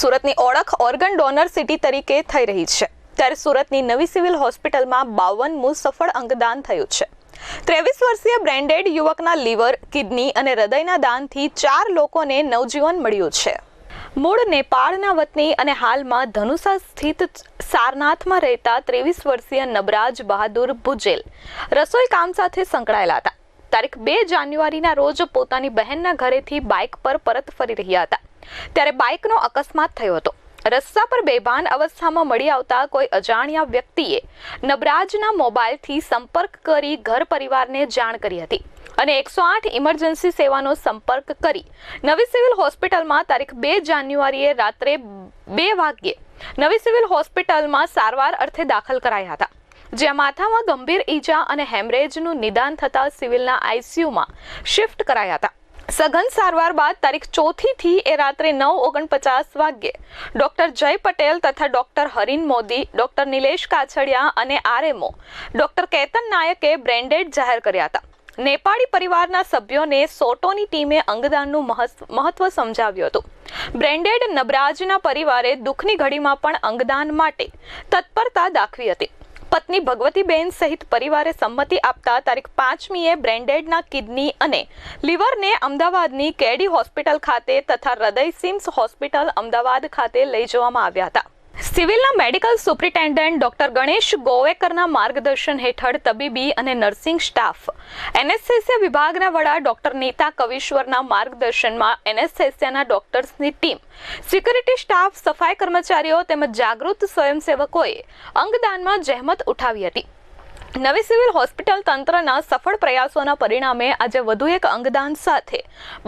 સુરતની ઓળખ organ donor city તરીકે થઈ રહી છે. ત્યારે સુરતની નવી સિવિલ હોસ્પિટલમાં બાવનમું સફળ અંગદાન થયું છે. ત્રેવીસ વર્ષીય બ્રેન્ડેડ યુવકના લીવર, કિડની અને હૃદયના દાનથી ચાર લોકોને નવજીવન મળ્યું છે. મૂળ નેપાળના વતની અને હાલમાં ધનુષા સ્થિત સારનાથમાં રહેતા ત્રેવીસ વર્ષીય નબરાજ બહાદુર ભુજેલ રસોઈ કામ સાથે સંકળાયેલા હતા. તારીખ બે જાન્યુઆરીના રોજ પોતાની બહેનના ઘરેથી બાઇક પર પરત ફરી રહ્યા હતા. ત્યારે બાઇકનો અકસ્માત થયો હતો. રસ્તા પર બેભાન અવસ્થામાં મળી આવતા કોઈ અજાણ્યા વ્યક્તિએ નબરાજના મોબાઈલથી સંપર્ક કરી ઘર પરિવારને જાણ કરી હતી અને એકસો આઠ ઇમરજન્સી સેવાનો સંપર્ક કરી નવી સિવિલ હોસ્પિટલમાં તારીખ બે જાન્યુઆરીએ રાત્રે બે વાગ્યે નવી સિવિલ હોસ્પિટલમાં સારવાર અર્થે દાખલ કરાયા હતા. જ્યાં માથામાં ગંભીર ઈજા અને હેમરેજનું નિદાન થતાં સિવિલના આઈસીયુમાં શિફ્ટ કરાયા હતા. સઘન સારવાર બાદ તારીખ ચોથીથી એ રાત્રે નવ ઓગણપચાસ વાગ્યે ડોક્ટર જય પટેલ તથા ડોક્ટર હરીન મોદી, ડોક્ટર નિલેશ કાછડિયા અને આરએમઓ, ડોક્ટર કેતન નાયકે બ્રેન્ડેડ જાહેર કર્યા હતા. નેપાળી પરિવારના સભ્યોને સોટોની ટીમે અંગદાનનું મહત્વ સમજાવ્યું હતું. બ્રેન્ડેડ નબરાજના પરિવારે દુઃખની ઘડીમાં પણ અંગદાન માટે તત્પરતા દાખવી હતી. પત્ની ભગવતીબેન સહિત પરિવારે સંમતિ આપતા તારીખ પાંચમીએ બ્રેન્ડેડના કિડની અને લીવરને અમદાવાદની કેડી હોસ્પિટલ ખાતે તથા હૃદય સિમ્સ હોસ્પિટલ અમદાવાદ ખાતે લઈ જવામાં આવ્યા હતા. સિવિલના મેડિકલ સુપ્રિન્ટેન્ડન્ટ ડોક્ટર ગણેશ ગોવેકરના માર્ગદર્શન હેઠળ તબીબી અને નર્સિંગ સ્ટાફ. એનેસ્થેસિયા વિભાગના વડા ડોક્ટર નીતા કવિશ્વરના માર્ગદર્શનમાં એનેસ્થેસિયાના ડોક્ટર્સની ટીમ. સિક્યુરિટી સ્ટાફ, સફાઈ કર્મચારીઓ તેમજ જાગૃત સ્વયંસેવકોએ અંગદાનમાં જહેમત ઉઠાવી હતી. નવી સિવિલ હોસ્પિટલ તંત્રના સફળ પ્રયાસોના પરિણામે આજે વધુ એક અંગદાન સાથે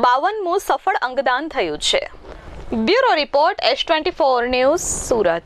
બાવનમું સફળ અંગદાન થયું છે. Bureau report S twenty four news Surat.